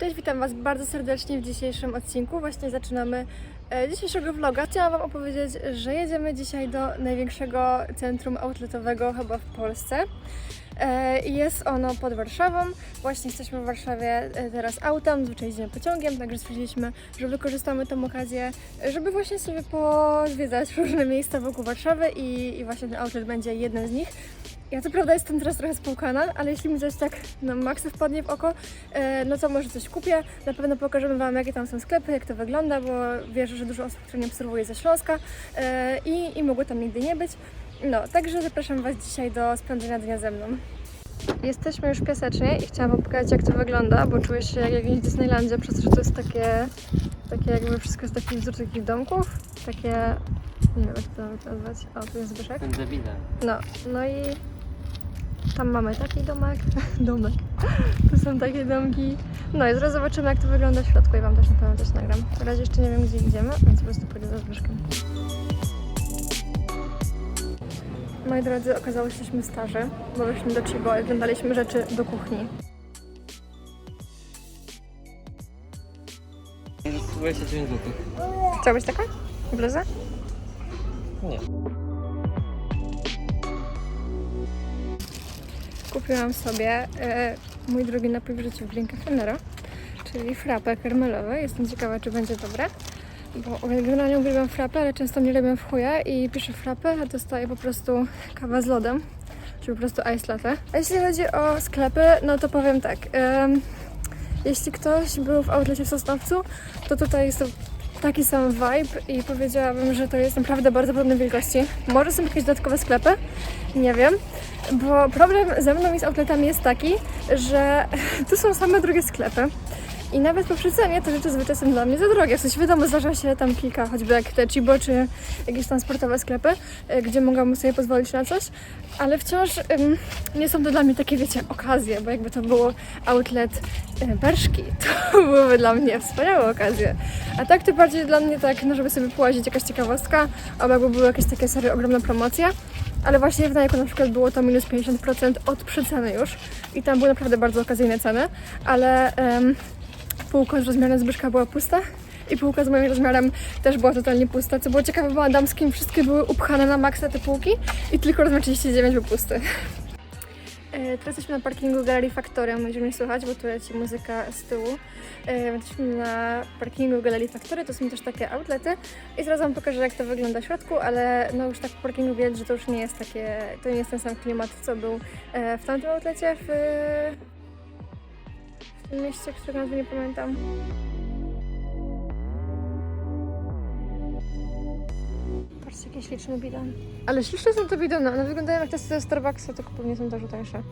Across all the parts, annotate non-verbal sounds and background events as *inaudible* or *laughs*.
Cześć, witam Was bardzo serdecznie w dzisiejszym odcinku. Właśnie zaczynamy e, dzisiejszego vloga. Chciałam Wam opowiedzieć, że jedziemy dzisiaj do największego centrum outletowego chyba w Polsce. E, Jest ono pod Warszawą. Właśnie jesteśmy w Warszawie e, teraz autem, zwyczaj jedziemy pociągiem, także stwierdziliśmy, że wykorzystamy tą okazję, żeby właśnie sobie pozwiedzać różne miejsca wokół Warszawy i, i właśnie ten outlet będzie jednym z nich. Ja co prawda jestem teraz trochę spłukana, ale jeśli mi coś tak na maksa wpadnie w oko, e, no to może coś kupię. Na pewno pokażemy Wam, jakie tam są sklepy, jak to wygląda, bo wierzę, że dużo osób, które nie obserwuje ze Śląska e, i, i mogło tam nigdy nie być. No, także zapraszam Was dzisiaj do spędzenia dnia ze mną. Jesteśmy już piasecznie i chciałam Wam pokazać, jak to wygląda, bo czuję się jak w Disneylandzie, przez to, że to jest takie, takie jakby wszystko jest takich wzór takich domków, takie, nie wiem jak to nazwać, o tu jest Zbyszek. Ten. No, no i tam mamy taki domek, *laughs* domek, tu są takie domki. No i zaraz zobaczymy jak to wygląda w środku i Wam też na pewno coś nagram. Na razie jeszcze nie wiem gdzie idziemy, więc po prostu pójdę za Zbyszkiem. Moi drodzy, okazało się, że jesteśmy starzy, bo weszliśmy do Chibo i oglądaliśmy rzeczy do kuchni. Jest 29 zł. Chciałbyś taką? Bluzę? Nie. Kupiłam sobie e, mój drugi napój w życiu w Glinka Fenero, czyli frappe karmelowe. Jestem ciekawa, czy będzie dobre, bo generalnie uwielbiam frappe, ale często nie robię w chuja i piszę frappe, a dostaję po prostu kawa z lodem, czy po prostu ice latte. A jeśli chodzi o sklepy, no to powiem tak. em, jeśli ktoś był w outlecie w Sosnowcu, to tutaj jest to taki sam vibe i powiedziałabym, że to jest naprawdę bardzo podobnej wielkości. Może są jakieś dodatkowe sklepy, nie wiem, bo problem ze mną i z outletami jest taki, że *laughs* tu są same drugie sklepy. I nawet po przecenie te rzeczy zwyczaj są dla mnie za drogie. W sensie wiadomo, zdarza się tam kilka, choćby jak te Chibo, czy jakieś tam sportowe sklepy, e, gdzie mogłabym sobie pozwolić na coś, ale wciąż em, nie są to dla mnie takie, wiecie, okazje, bo jakby to było outlet Berszki, *laughs* to byłyby dla mnie wspaniałe okazje. A tak to bardziej dla mnie tak, no żeby sobie połazić jakaś ciekawostka, albo jakby były jakieś takie serio ogromne promocje. Ale właśnie w Nike na przykład było to minus 50% od przeceny już i tam były naprawdę bardzo okazyjne ceny, ale em, półka z rozmiarem Zbyszka była pusta i półka z moim rozmiarem też była totalnie pusta. Co było ciekawe, była damskim, wszystkie były upchane na maksa te półki i tylko rozmiar 39 był pusty. E, Teraz jesteśmy na parkingu Galerii Factoria, będziemy mnie słychać, bo tu leci muzyka z tyłu. E, Jesteśmy na parkingu Galerii Factoria, to są też takie outlety i zaraz Wam pokażę jak to wygląda w środku, ale no już tak po parkingu widać, że to już nie jest takie, to nie jest ten sam klimat, co był e, w tamtym outlecie w, w tym mieście, którego nazwy nie pamiętam. Patrzcie, jaki śliczny bidon. Ale śliczne są te bidony, one wyglądają jak te ze Starbucksa, tylko pewnie są dużo tańsze.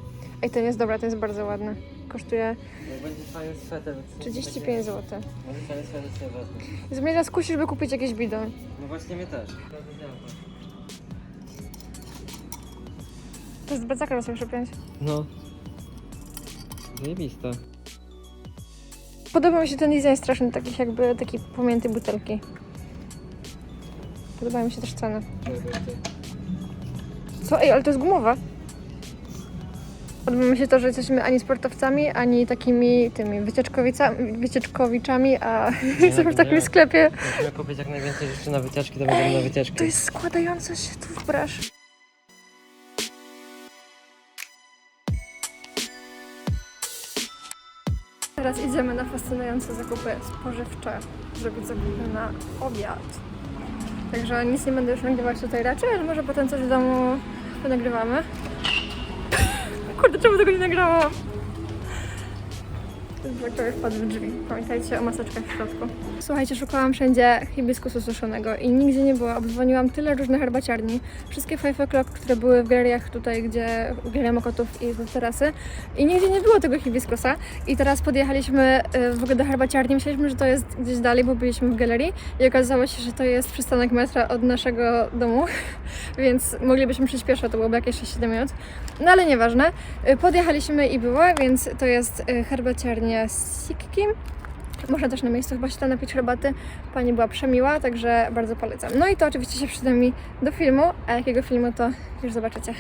Ej, ten jest dobra, ten jest bardzo ładny. Kosztuje Jak będzie fajny sweter, to 35 zł. Będzie fajny sweter, sobie wezmę. Zmierza skusić, żeby kupić jakiś bidon. No właśnie mnie też. To jest becaka raz jeszcze 5. No. Zajebista. Podoba mi się ten design straszny, takich jakby taki pomięty butelki. Podobają mi się też ceny. Co? Ej, ale to jest gumowe. Podoba mi się to, że jesteśmy ani sportowcami, ani takimi tymi wycieczkowiczami, a jesteśmy *laughs* w takim sklepie. Musimy kupić jak najwięcej rzeczy na wycieczki, to będziemy na wycieczki. To jest składająca się toothbrush. Teraz idziemy na fascynujące zakupy spożywcze. Zrobić zakupy na obiad. Także nic nie będę już nagrywać tutaj raczej, ale może potem coś w domu nagrywamy. Kurde, czemu tego nie nagrałam? Prawie wpadł w drzwi. Pamiętajcie o maseczkach w środku. Słuchajcie, szukałam wszędzie hibiskusu suszonego i nigdzie nie było. Obdzwoniłam tyle różnych herbaciarni. Wszystkie 5 o'clock, które były w galeriach tutaj, gdzie Galeria Mokotów i w terasy. I nigdzie nie było tego hibiskusa. I teraz podjechaliśmy y, w ogóle do herbaciarni. Myśleliśmy, że to jest gdzieś dalej, bo byliśmy w galerii. I okazało się, że to jest przystanek metra od naszego domu. *laughs* Więc moglibyśmy przyjść pieszo, to byłoby jakieś 6-7 minut. No ale nieważne. Y, Podjechaliśmy i było, więc to jest herbaciarnia Sikkim. Można też na miejscu chyba się tam napić herbaty. Pani była przemiła, także bardzo polecam. No i to oczywiście się przyda mi do filmu, a jakiego filmu to już zobaczycie.